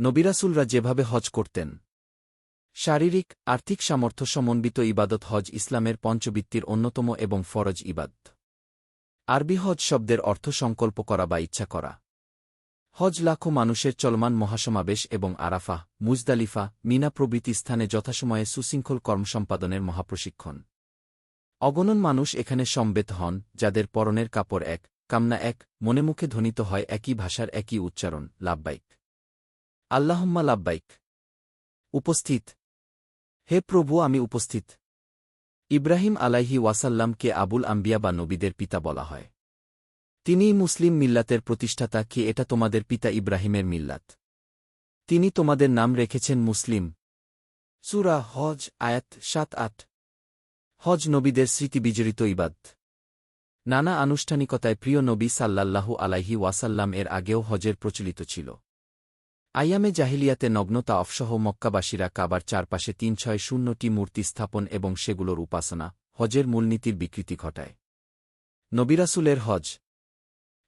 নবিরাসুলরা যেভাবে হজ করতেন। শারীরিক, আর্থিক সামর্থ্য সমন্বিত ইবাদত হজ ইসলামের পঞ্চবৃত্তির অন্যতম এবং ফরজ ইবাদ। আরবি হজ শব্দের অর্থ সংকল্প করা বা ইচ্ছা করা। হজ লাখো মানুষের চলমান মহাসমাবেশ এবং আরাফা, মুজদালিফা, মিনা প্রভৃতি স্থানে যথাসময়ে সুশৃঙ্খল কর্মসম্পাদনের মহাপ্রশিক্ষণ। অগণন মানুষ এখানে সম্বেত হন, যাদের পরনের কাপড় এক, কামনা এক, মনে মুখে ধ্বনিত হয় একই ভাষার একই উচ্চারণ, লাভবাইক। আল্লাহম্মা লাভবাইক উপস্থিত। হে প্রভু, আমি উপস্থিত। ইব্রাহিম আলাইহি ওয়াসাল্লামকে আবুল আম্বিয়া বা নবীদের পিতা বলা হয়। তিনিই মুসলিম মিল্লাতের প্রতিষ্ঠাতা, কি এটা তোমাদের পিতা ইব্রাহিমের মিল্লাত? তিনি তোমাদের নাম রেখেছেন মুসলিম। সুরা হজ, আয়াত সাত, আট। হজ নবীদের স্মৃতিবিজড়িত ইবাদ। নানা আনুষ্ঠানিকতায় প্রিয় নবী সাল্লাল্লাহু আলাইহি ওয়াসাল্লাম এর আগেও হজের প্রচলিত ছিল। আইয়ামে জাহিলিয়াতে নগ্নতা অফসহ মক্কাবাসীরা কাবার চারপাশে তিন ছয় শূন্যটি মূর্তি স্থাপন এবং সেগুলোর উপাসনা, হজের মূলনীতির বিকৃতি ঘটায়। নবিরাসুলের হজ।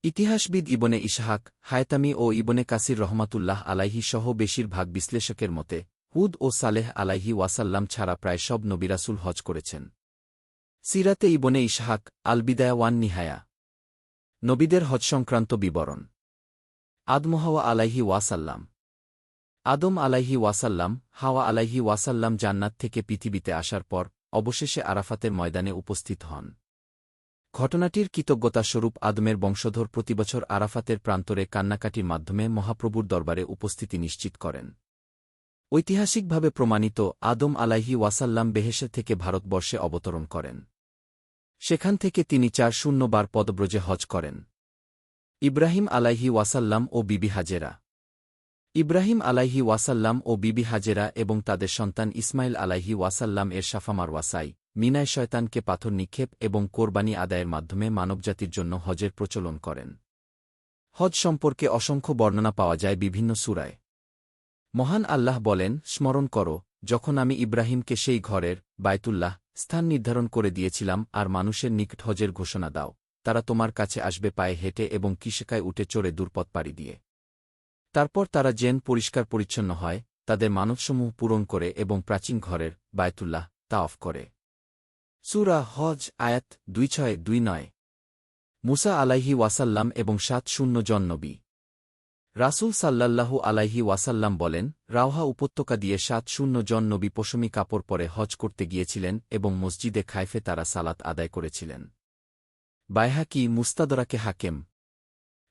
ইতিহাসবিদ ইবনে ইশাহাক হায়তামি ও ইবনে কাসির রহমাতুল্লাহ আলাইহি সহ বেশিরভাগ বিশ্লেষকের মতে, হুদ ও সালেহ আলাইহি ওয়াসাল্লাম ছাড়া প্রায় সব নবিরাসুল হজ করেছেন। সিরাতে ইবনে ইশাহাক আলবিদায়া ওয়ান নিহায়া। নবীদের হজ সংক্রান্ত বিবরণ। আদমহাওয়া আলাইহি ওয়াসাল্লাম। আদম আলাইহি ওয়াসাল্লাম, হাওয়া আলাইহি ওয়াসাল্লাম জান্নাত থেকে পৃথিবীতে আসার পর, অবশেষে আরাফাতের ময়দানে উপস্থিত হন। ঘটনাটির কৃতজ্ঞতাস্বরূপ আদমের বংশধর প্রতিবছর আরাফাতের প্রান্তরে কান্নাকাটির মাধ্যমে মহাপ্রভুর দরবারে উপস্থিতি নিশ্চিত করেন। ঐতিহাসিকভাবে প্রমাণিত, আদম আলাইহি ওয়াসাল্লাম বেহেসে থেকে ভারতবর্ষে অবতরণ করেন। সেখান থেকে তিনি চার শূন্যবার পদব্রজে হজ করেন। ইব্রাহিম আলাইহি ওয়াসাল্লাম ও বিবি হাজেরা। ইব্রাহিম আলাইহি ওয়াসাল্লাম ও বিবি হাজেরা এবং তাদের সন্তান ইসমাইল আলাইহি ওয়াসাল্লাম এর সাফামার ওয়াসাই মিনায় শয়তানকে পাথর নিক্ষেপ এবং কোরবানি আদায়ের মাধ্যমে মানবজাতির জন্য হজের প্রচলন করেন। হজ সম্পর্কে অসংখ্য বর্ণনা পাওয়া যায় বিভিন্ন সুরায়। মহান আল্লাহ বলেন, স্মরণ করো, যখন আমি ইব্রাহিমকে সেই ঘরের বায়তুল্লাহ স্থান নির্ধারণ করে দিয়েছিলাম আর মানুষের নিকট হজের ঘোষণা দাও, তারা তোমার কাছে আসবে পায়ে হেঁটে এবং কিসেকায় উঠে চড়ে দুর্পথ পাড়ি দিয়ে। তারপর তারা জেন পরিষ্কার পরিচ্ছন্ন হয়, তাদের মানবসমূহ পূরণ করে এবং প্রাচীন ঘরের বায়তুল্লাহ তা অফ করে। সুরা হজ, আয়াত দুই ছয় দুই নয়। মুসা আলাইহি ওয়াসাল্লাম এবং সাত শূন্য জন নবী। রাসুল সাল্লাল্লাহু আলাইহি ওয়াসাল্লাম বলেন, রাওহা উপত্যকা দিয়ে সাত শূন্য জন নবী পশমি কাপড় পরে হজ করতে গিয়েছিলেন এবং মসজিদে খাইফে তারা সালাত আদায় করেছিলেন। বাইহাকি মুস্তাদরাকে হাকেম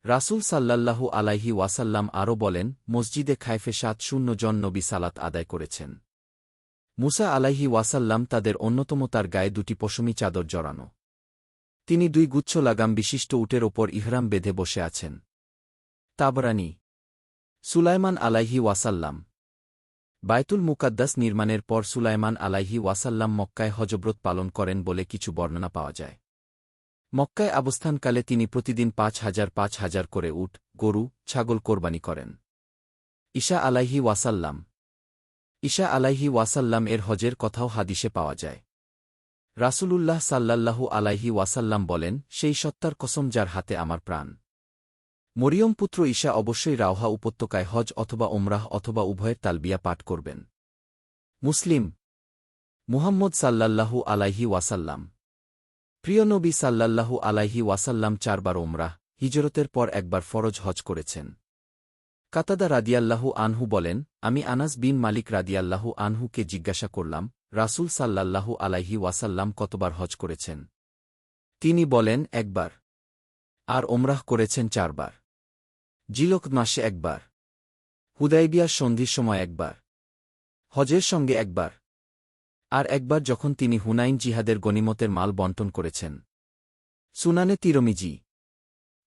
রাসুল সাল্লাল্লাহু আলাইহি ওয়াসাল্লাম আরও বলেন, মসজিদে খাইফে সাত শূন্য জন নবী সালাত আদায় করেছেন। মুসা আলাইহি ওয়াসাল্লাম তাদের অন্যতম তার গায়ে দুটি পশমি চাদর জড়ানো। তিনি দুই গুচ্ছ লাগাম বিশিষ্ট উটের ওপর ইহরাম বেঁধে বসে আছেন। তাবরানি। সুলাইমান আলাইহি ওয়াসাল্লাম। বায়তুল মুকাদ্দাস নির্মাণের পর সুলাইমান আলাইহি ওয়াসাল্লাম মক্কায় হজব্রত পালন করেন বলে কিছু বর্ণনা পাওয়া যায়। মক্কায় অবস্থানকালে তিনি প্রতিদিন পাঁচ হাজার পাঁচ হাজার করে উট, গরু, ছাগল কোরবানি করেন। ঈশা আলাইহি ওয়াসাল্লাম। ঈশা আলাইহি ওয়াসাল্লাম এর হজের কথাও হাদিসে পাওয়া যায়। রাসূলুল্লাহ সাল্লাল্লাহু আলাইহি ওয়াসাল্লাম বলেন, সেই সত্তার কসম যার হাতে আমার প্রাণ। মরিয়ম পুত্র ঈশা অবশ্যই রাওহা উপত্যকায় হজ অথবা ওমরাহ অথবা উভয়ের তালবিয়া পাঠ করবেন। মুসলিম। মুহাম্মদ সাল্লাল্লাহু আলাইহি ওয়াসাল্লাম। প্রিয় নবী সাল্লাল্লাহু আলাইহি ওয়াসাল্লাম চারবার ওমরাহ হিজরতের পর একবার ফরজ হজ করেছেন। কাতাদা রাদিয়াল্লাহু আনহু বলেন, আমি আনাস বিন মালিক রাদিয়াল্লাহু আনহুকে জিজ্ঞাসা করলাম, রাসুল সাল্লাল্লাহু আলাইহি ওয়াসাল্লাম কতবার হজ করেছেন? তিনি বলেন, একবার। আর ওমরাহ করেছেন চারবার। জিলক মাসে একবার। হুদাইবিয়ার সন্ধির সময় একবার। হজের সঙ্গে একবার। আর একবার যখন তিনি হুনাইন জিহাদের গনিমতের মাল বন্টন করেছেন। সুনানে তিরমিজি।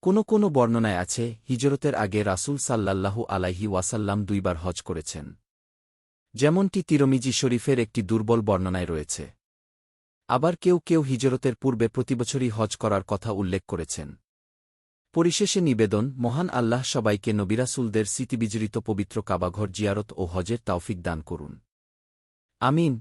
কোনো কোনো বর্ণনায় আছে, হিজরতের আগে রাসুল সাল্লাল্লাহু আলাইহি ওয়াসাল্লাম দুইবার হজ করেছেন। যেমনটি তিরমিজি শরীফের একটি দুর্বল বর্ণনায় রয়েছে। আবার কেউ কেউ হিজরতের পূর্বে প্রতিবছরই হজ করার কথা উল্লেখ করেছেন। পরিশেষে নিবেদন, মহান আল্লাহ সবাইকে নবিরাসুলদের স্মৃতিবিজড়িত পবিত্র কাবাঘর জিয়ারত ও হজের তাওফিক দান করুন। আমিন।